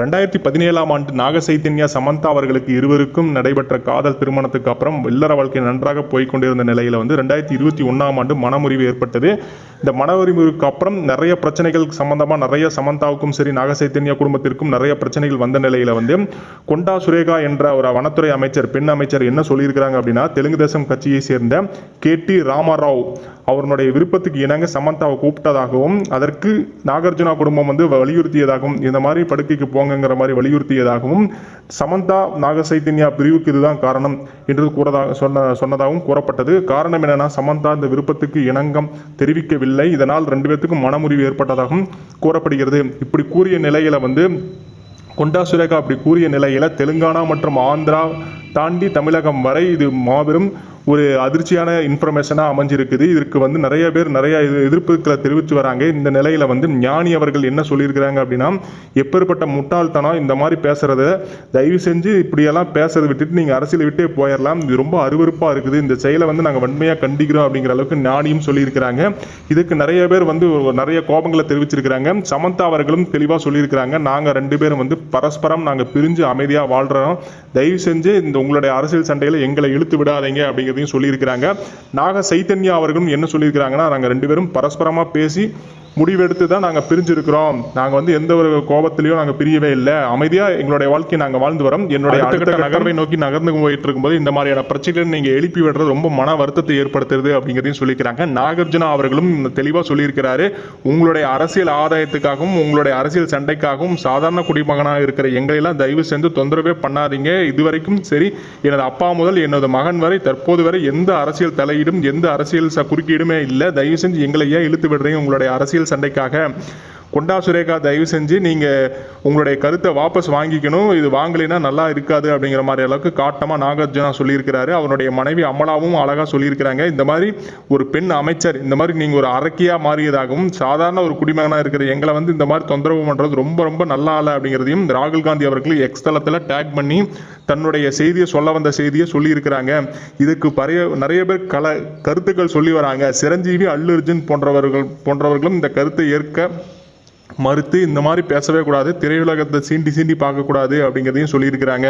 ரெண்டாயிரத்தி பதினேழாம் ஆண்டு நாக சைத்தன்யா சமந்தா அவர்களுக்கு இருவருக்கும் நடைபெற்ற காதல் திருமணத்துக்கு அப்புறம் இல்லற வாழ்க்கை நன்றாக போய்கொண்டிருந்த நிலையில் வந்து ரெண்டாயிரத்தி இருபத்தி ஒன்றாம் ஆண்டு மனமுறிவு ஏற்பட்டது. இந்த மனமுறிவுக்கு அப்புறம் நிறைய பிரச்சனைகள் சம்பந்தமாக நிறைய சமந்தாவுக்கும் சரி நாக சைத்தன்யா குடும்பத்திற்கும் நிறைய பிரச்சனைகள் வந்த நிலையில் வந்து கொண்டா சுரேகா என்ற ஒரு வனத்துறை அமைச்சர் பெண் அமைச்சர் என்ன சொல்லியிருக்கிறாங்க அப்படின்னா தெலுங்கு தேசம் கட்சியை சேர்ந்த கே டி ராமராவ் அவருடைய விருப்பத்துக்கு இணங்க சமந்தாவை கூப்பிட்டதாகவும் அதற்கு நாகார்ஜுனா குடும்பம் வந்து வலியுறுத்தியதாகவும் இந்த மாதிரி படுக்கைக்கு போங்கங்கிற மாதிரி வலியுறுத்தியதாகவும் சமந்தா நாக சைத்தன்யா பிரிவுக்கு இதுதான் காரணம் என்று கூறதாக சொன்ன சொன்னதாகவும் கூறப்பட்டது. காரணம் என்னன்னா சமந்தா இந்த விருப்பத்துக்கு இணங்கம் தெரிவிக்கவில்லை. இதனால் ரெண்டு பேர்த்துக்கும் மனமுறிவு ஏற்பட்டதாகவும் கூறப்படுகிறது. இப்படி கூறிய நிலையில வந்து கொண்டா சுரேகா அப்படி கூறிய நிலையில தெலுங்கானா மற்றும் ஆந்திரா தாண்டி தமிழகம் வரை இது மாபெரும் ஒரு அதிர்ச்சியான இன்ஃபர்மேஷனாக அமைஞ்சிருக்குது. இதற்கு வந்து நிறைய பேர் நிறைய இது எதிர்ப்புகளை தெரிவித்து வராங்க. இந்த நிலையில் வந்து ஞானி அவர்கள் என்ன சொல்லியிருக்கிறாங்க அப்படின்னா எப்பேற்பட்ட முட்டாள்தனம் இந்த மாதிரி பேசுகிறத தயவு செஞ்சு இப்படியெல்லாம் பேசுறதை விட்டுட்டு நீங்கள் அரசியலை விட்டே போயிடலாம் இது ரொம்ப அருவருப்பாக இருக்குது. இந்த செயலை வந்து நாங்கள் வன்மையாக கண்டிக்கிறோம் அப்படிங்கிற அளவுக்கு ஞானியும் சொல்லியிருக்கிறாங்க. இதுக்கு நிறைய பேர் வந்து நிறைய கோபங்களை தெரிவிச்சிருக்கிறாங்க. சமந்தா அவர்களும் தெளிவாக சொல்லியிருக்கிறாங்க. நாங்கள் ரெண்டு பேரும் வந்து பரஸ்பரம் நாங்கள் பிரிஞ்சு அமைதியாக வாழ்கிறோம் தயவு செஞ்சு இந்த உங்களுடைய அரசியல் சண்டையில் எங்களை இழுத்து விடாதீங்க அப்படிங்கிற அப்படிங்கிறதையும் சொல்லியிருக்கிறாங்க. நாக சைத்தன்யா அவர்களும் என்ன சொல்லியிருக்கிறாங்கன்னா நாங்கள் ரெண்டு பேரும் பரஸ்பரமாக பேசி முடிவெடுத்து தான் நாங்கள் பிரிஞ்சிருக்கிறோம். நாங்கள் வந்து எந்த ஒரு கோபத்திலையும் நாங்கள் பிரியவே இல்லை. அமைதியாக எங்களுடைய வாழ்க்கையை நாங்கள் வாழ்ந்து வரோம். என்னுடைய அடுத்த நகர்வை நோக்கி நகர்ந்து போயிட்டு இருக்கும்போது இந்த மாதிரியான பிரச்சனைகளை நீங்கள் எழுப்பி விடுறது ரொம்ப மன வருத்தத்தை ஏற்படுத்துறது அப்படிங்கிறதையும் சொல்லிக்கிறாங்க. நாகார்ஜுனா அவர்களும் தெளிவாக சொல்லியிருக்கிறாரு. உங்களுடைய அரசியல் ஆதாயத்துக்காகவும் உங்களுடைய அரசியல் சண்டைக்காகவும் சாதாரண குடிமகனாக இருக்கிற எங்களையெல்லாம் தயவு செஞ்சு தொந்தரவே பண்ணாதீங்க. இதுவரைக்கும் சரி எனது அப்பா முதல் எனது மகன் வரை தற்போது வரை எந்த அரசியல் தலையீடும் எந்த அரசியல் குறுக்கீடுமே இல்லை. தயவு செஞ்சு எங்களை ஏன் இழுத்து விடுறீங்க? உங்களுடைய அரசியல் சண்டைக்காக கொண்டா சுரேகா தயவு செஞ்சு நீங்கள் உங்களுடைய கருத்தை வாபஸ் வாங்கிக்கணும். இது வாங்கலைன்னா நல்லா இருக்காது அப்படிங்கிற மாதிரி அளவுக்கு காட்டமாக நாகார்ஜுனா சொல்லியிருக்கிறாரு. அவருடைய மனைவி அமலாவும் அழகாக சொல்லியிருக்கிறாங்க. இந்த மாதிரி ஒரு பெண் அமைச்சர் இந்த மாதிரி நீங்கள் ஒரு அரக்கியாக மாறியதாகவும் சாதாரண ஒரு குடிமகனாக இருக்கிற எங்களை வந்து இந்த மாதிரி தொந்தரவு பண்ணுறது ரொம்ப ரொம்ப நல்லா இல்லை அப்படிங்கிறதையும் ராகுல் காந்தி அவர்கள் எக்ஸ் தளத்தில் டேக் பண்ணி தன்னுடைய செய்தியை சொல்ல வந்த செய்தியை சொல்லியிருக்கிறாங்க. இதுக்கு பறைய நிறைய பேர் கல கருத்துக்கள் சொல்லி வராங்க. சிரஞ்சீவி அல்லு அர்ஜுன் போன்றவர்கள் போன்றவர்களும் இந்த கருத்தை ஏற்க மறுத்து இந்த மாதிரி பேசவே கூடாது திரையுலகத்தை சீண்டி சீண்டி பார்க்கக்கூடாது அப்படிங்கிறதையும் சொல்லியிருக்கிறாங்க.